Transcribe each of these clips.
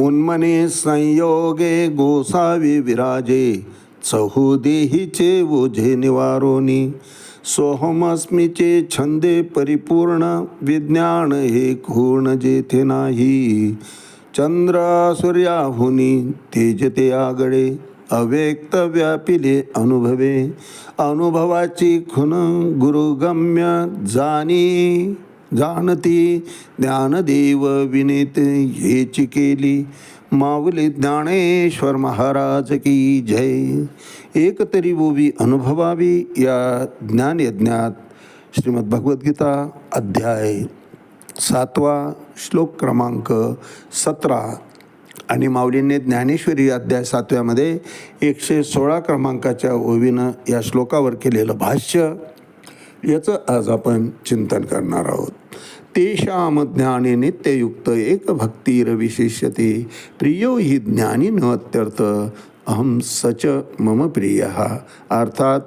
उन्मने संयोगे गोसावी विराजे चहुदेहीचे ओझे निवारोनी। सोहमस्मीचे छंदे परिपूर्ण विज्ञान हे खूण जेथे नाही। चंद्र सूर्याहुनी तेजते आगळे अव्यक्त व्यापिले अनुभवे। अनुभवाची खुन गुरुगम्य जाणी जाणते ज्ञानदेव विनीत हेची केली. माऊली ज्ञानेश्वर महाराज की जय. एकतरी ओवी अनुभवावी या ज्ञानयज्ञात. श्रीमद भगवद्गीता अध्याय सातवा श्लोक क्रमांक सतरा. आणि माऊलींनी ज्ञानेश्वरी अध्याय सातव्यामध्ये एकशे सोळा क्रमांकाच्या ओवीनं या श्लोकावर केलेलं भाष्य याचं आज आपण चिंतन करणार आहोत. तेषाम ज्ञाने नित्ययुक्त एक भक्तीर विशिष्यते प्रियो ही ज्ञानी न अत्यर्थ. अहम सच मम प्रिय. अर्थात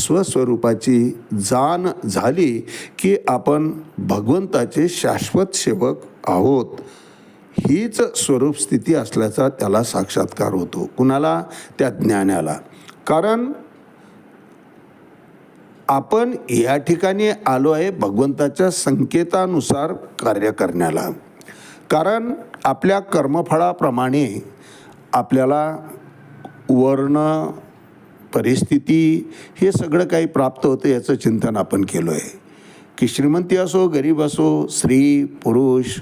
स्वस्वरूपाची जाण झाली की आपण भगवंताचे शाश्वत सेवक आहोत. हीच स्वरूप स्थिती असल्याचा त्याला साक्षात्कार होतो. कुणाला? त्या ज्ञानाला. कारण आपण या ठिकाणी आलो आहे भगवंताच्या संकेतानुसार कार्य करण्याला. कारण आपल्या कर्मफळाप्रमाणे आपल्याला वर्ण परिस्थिती हे सगळं काही प्राप्त होतं याचं चिंतन आपण केलं आहे. की श्रीमंती असो गरीब असो स्त्री पुरुष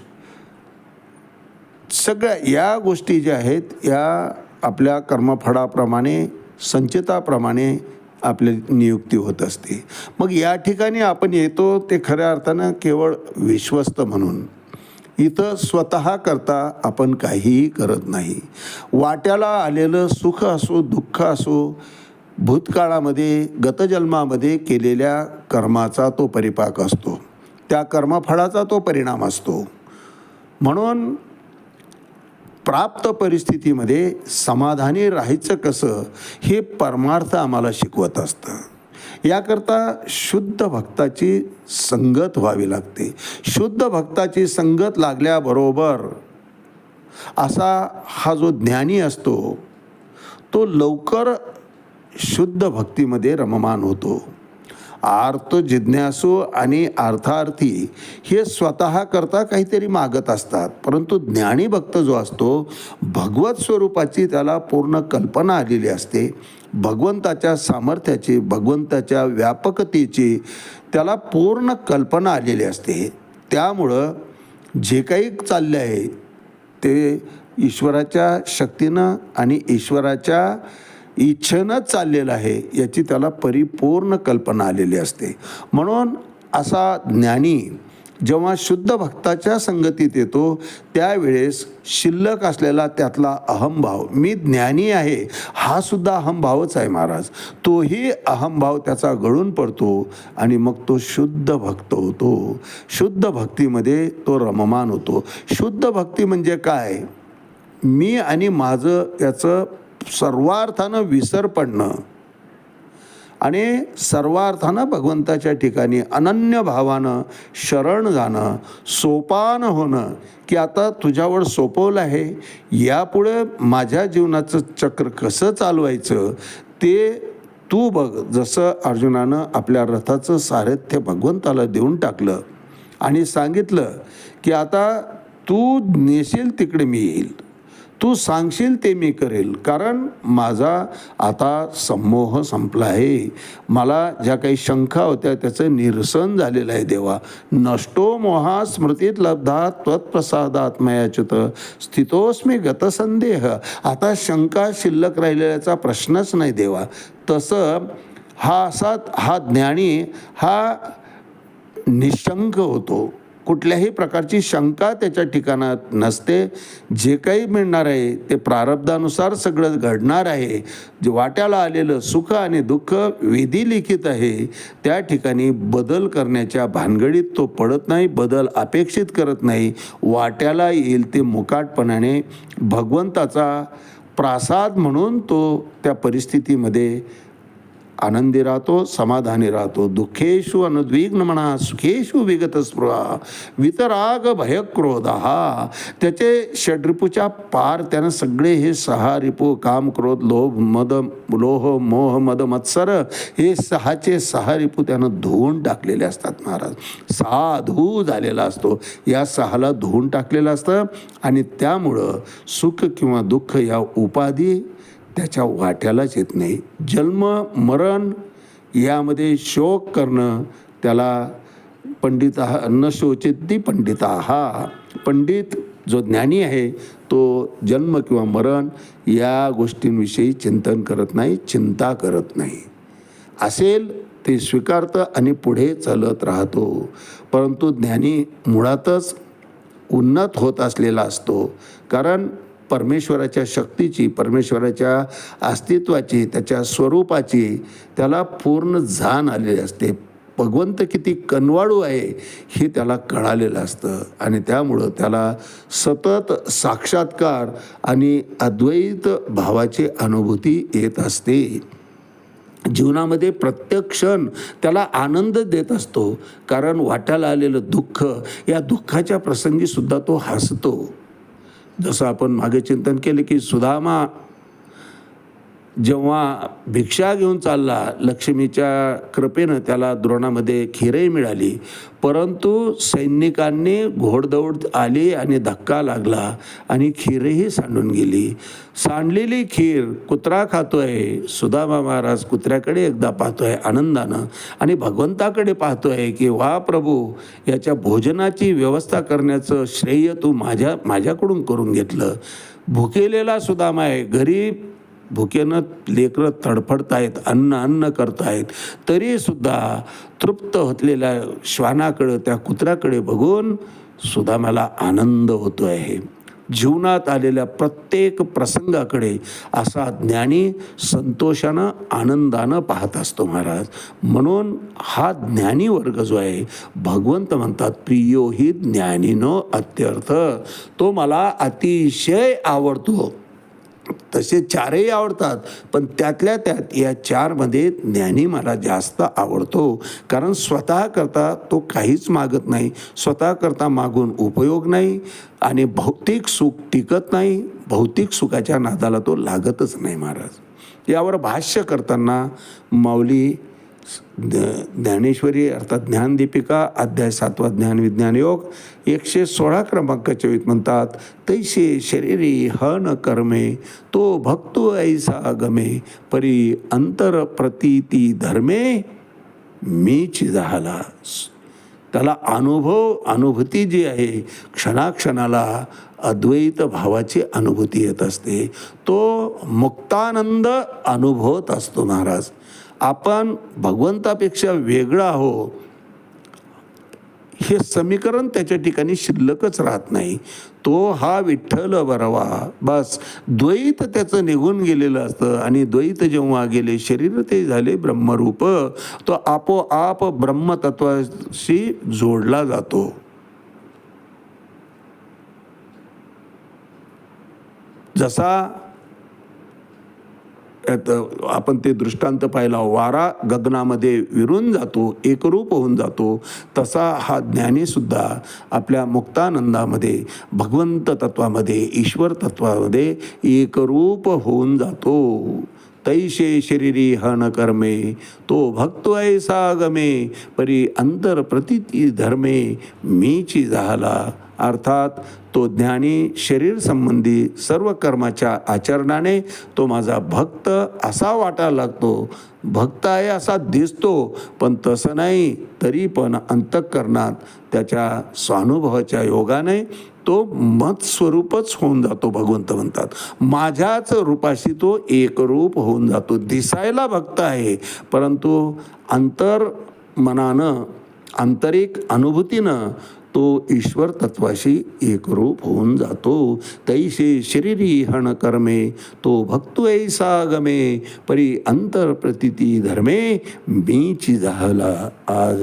सगळ्या या गोष्टी ज्या आहेत या आपल्या कर्मफळाप्रमाणे संचिताप्रमाणे आपली नियुक्ती होत असते. मग या ठिकाणी आपण येतो ते खऱ्या अर्थानं केवळ विश्वस्त म्हणून. इथं स्वतः करता आपण काहीही करत नाही. वाट्याला आलेलं सुख असो दुःख असो भूतकाळामध्ये गतजन्मामध्ये केलेल्या कर्माचा तो परिपाक असतो. त्या कर्मफळाचा तो परिणाम असतो. म्हणून प्राप्त परिस्थितीमध्ये समाधानी राहायचं कसं हे परमार्थ आम्हाला शिकवत असतं. याकरता शुद्ध भक्ताची संगत व्हावी लागते. शुद्ध भक्ताची संगत लागल्याबरोबर असा हा जो ज्ञानी असतो तो लवकर शुद्ध भक्तीमध्ये रममान होतो. आर्त जिज्ञासू आणि अर्थार्थी हे स्वतः करता काहीतरी मागत असतात. परंतु ज्ञानी भक्त जो असतो भगवत स्वरूपाची त्याला पूर्ण कल्पना आलेली असते. भगवंताच्या सामर्थ्याची भगवंताच्या व्यापकतेची त्याला पूर्ण कल्पना आलेली असते. त्यामुळं जे काही चालले आहे ते ईश्वराच्या शक्तीनं आणि ईश्वराच्या इच्छेनं चाललेलं आहे याची त्याला परिपूर्ण कल्पना आलेली असते. म्हणून असा ज्ञानी जेव्हा शुद्ध भक्ताच्या संगतीत येतो त्यावेळेस शिल्लक असलेला त्यातला अहमभाव मी ज्ञानी आहे हा सुद्धा अहमभावच आहे महाराज. तोही अहमभाव त्याचा गळून पडतो आणि मग तो शुद्ध भक्त होतो. शुद्ध भक्तीमध्ये तो रममान होतो. शुद्ध भक्ती म्हणजे काय? मी आणि माझं याचं सर्वार्थानं विसर पडणं. आणि सर्वार्थानं भगवंताच्या ठिकाणी अनन्य भावानं शरण जाणं सोपान होणं की आता तुझ्यावर सोपवलं आहे यापुढे माझ्या जीवनाचं चक्र कसं चालवायचं ते तू बघ. जसं अर्जुनानं आपल्या रथाचं सारथ्य भगवंताला देऊन टाकलं आणि सांगितलं की आता तू नेशील तिकडे मी येईल. तू सांगशील ते मी करेल. कारण माझा आता संमोह संपला आहे मला ज्या काही शंका होत्या त्याचं निरसन झालेलं आहे देवा. नष्टो मोहा स्मृतीत लब्धा त्वत्प्रसादात मयाच्युत. स्थितोस्मी गतसंदेह आता शंका शिल्लक राहिलेल्याचा प्रश्नच नाही देवा. तसं हा असा हा ज्ञानी हा निशंक होतो. कुठल्याही प्रकारची शंका त्याच्या ठिकाणात नसते. जे काही मिळणार आहे ते प्रारब्धानुसार सगळं घडणार आहे. जे वाट्याला आलेलं सुख आणि दुःख विधी लिखित आहे त्या ठिकाणी बदल करण्याच्या भानगडीत तो पडत नाही बदल अपेक्षित करत नाही. वाट्याला येईल ते मुकाटपणाने भगवंताचा प्रासाद म्हणून तो त्या परिस्थितीमध्ये आनंदी राहतो समाधानी राहतो. दुःखेषु अनुद्विग्न म्हणा सुखेषु विगत स्पृहा. वितराग भयक्रोध. हा त्याचे षड्रिपूच्या पार त्यानं सगळे हे सहा रिपू काम क्रोध लोभ मद लोह मोह मद मत्सर हे सहाचे सहा रिपू त्यानं धुवून टाकलेले असतात महाराज. साधू झालेला असतो. या सहाला धुवून टाकलेलं असतं आणि त्यामुळं सुख किंवा दुःख या उपाधी त्याच्या वाट्यालाच येत नाही. जन्म मरण यामध्ये शोक करणं त्याला पंडित न शोचिती पंडिता हा पंडित जो ज्ञानी आहे तो जन्म किंवा मरण या गोष्टींविषयी चिंतन करत नाही चिंता करत नाही. असेल ते स्वीकारतं आणि पुढे चालत राहतो. परंतु ज्ञानी मुळातच उन्नत होत असलेला असतो. कारण परमेश्वराच्या शक्तीची परमेश्वराच्या अस्तित्वाची त्याच्या स्वरूपाची त्याला पूर्ण जाण आलेली असते. भगवंत किती कनवाळू आहे हे त्याला कळालेलं असतं. आणि त्यामुळं त्याला सतत साक्षात्कार आणि अद्वैत भावाची अनुभूती येत असते. जीवनामध्ये प्रत्येक क्षण त्याला आनंद देत असतो कारण वाट्याला आलेलं दुःख या दुःखाच्या प्रसंगीसुद्धा तो हसतो. जसं आपण मागे चिंतन केले की सुदामा जेव्हा भिक्षा घेऊन चालला लक्ष्मीच्या कृपेनं त्याला द्रोणामध्ये खीरही मिळाली. परंतु सैनिकांनी घोडदौड आली आणि धक्का लागला आणि खीरही सांडून गेली. सांडलेली खीर कुत्रा खातोय सुदामा महाराज कुत्र्याकडे एकदा पाहतोय आनंदानं आणि भगवंताकडे पाहतोय की वा प्रभू याच्या भोजनाची व्यवस्था करण्याचं श्रेय तू माझ्या माझ्याकडून करून घेतलं. भुकेलेला सुदामा आहे घरी भुकेनं लेकरं तडफडतायत अन्न अन्न करतायत तरीसुद्धा तृप्त होतलेल्या श्वानाकडं त्या कुत्र्याकडे बघून सुद्धा मला आनंद होतो आहे जीवनात आलेल्या प्रत्येक प्रसंगाकडे असा ज्ञानी संतोषानं आनंदानं पाहत असतो महाराज. म्हणून हा ज्ञानी वर्ग जो आहे भगवंत म्हणतात प्रियो ही ज्ञानीनो अत्यर्थ. तो मला अतिशय आवडतो. तसे चारही आवडतात. पण त्यातल्या त्यात या चारमध्ये ज्ञानी मला जास्त आवडतो. कारण स्वतः करता तो काहीच मागत नाही. स्वतः करता मागून उपयोग नाही आणि भौतिक सुख टिकत नाही. भौतिक सुखाच्या नादाला तो लागतच नाही महाराज. यावर भाष्य करताना माऊली ज्ञानेश्वरी अर्थात ज्ञानदीपिका अध्याय सातवा ज्ञान विज्ञान योग एकशे सोळा क्रमांकाच्या वेळी म्हणतात तैसे शरीरी हन कर्मे तो भक्तो ऐसा गमे परी अंतर प्रतीती धर्मे मीच झाला त्याला अनुभव अनुभूती जी आहे क्षणाक्षणाला अद्वैत भावाची अनुभूती येत असते. तो मुक्तानंद अनुभवत असतो महाराज. आपण भगवंतापेक्षा वेगळा आहो हे समीकरण त्याच्या ठिकाणी शिल्लकच राहत नाही. तो हा विठ्ठल बरवा बस द्वैत त्याचं निघून गेलेलं असतं आणि द्वैत जेव्हा गेले शरीर ते झाले ब्रह्मरूप तो आपोआप ब्रह्मतत्वाशी जोडला जातो. जसा आपण ते दृष्टांत पाहिला वारा गगनामध्ये विरून जातो एकरूप होऊन जातो तसा हा ज्ञानीसुद्धा आपल्या मुक्तानंदामध्ये भगवंत तत्वामध्ये ईश्वर तत्वामध्ये एकरूप होऊन जातो. तैशे शरीरी हन कर्मे तो भक्तो ऐसा गमे परी अंतर प्रतिती धर्मे मीची झाला अर्थात तो ज्ञानी शरीर संबंधी सर्व कर्माच्या आचरणाने तो माझा भक्त असा वाटायला लागतो. भक्त आहे असा दिसतो पण तसं नाही तरी पण अंतःकरणात त्याच्या स्वानुभवाच्या योगाने तो मत स्वरूपच होऊन जातो भगवंत म्हणतात. माझ्याच रूपाशी तो एकरूप होऊन जातो दिसायला भक्त आहे परंतु अंतर मनानं आंतरिक अनुभूतीनं तो ईश्वर तत्वाशी एकरूप होऊन जातो. तैसे शरीरी हण कर्मे तो भक्तो ऐसा गमे परी अंतर प्रतिती धर्मे मीची झाला आज.